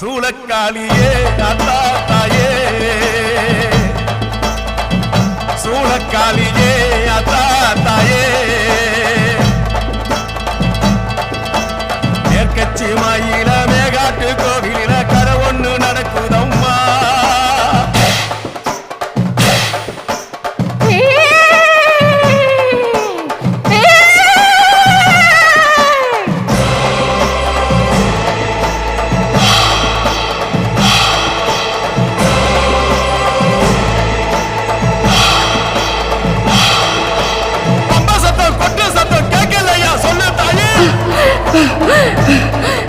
சூளக்காளியே அத்தா தாயே. சூளக்காளியே அத்தா Oh, my God.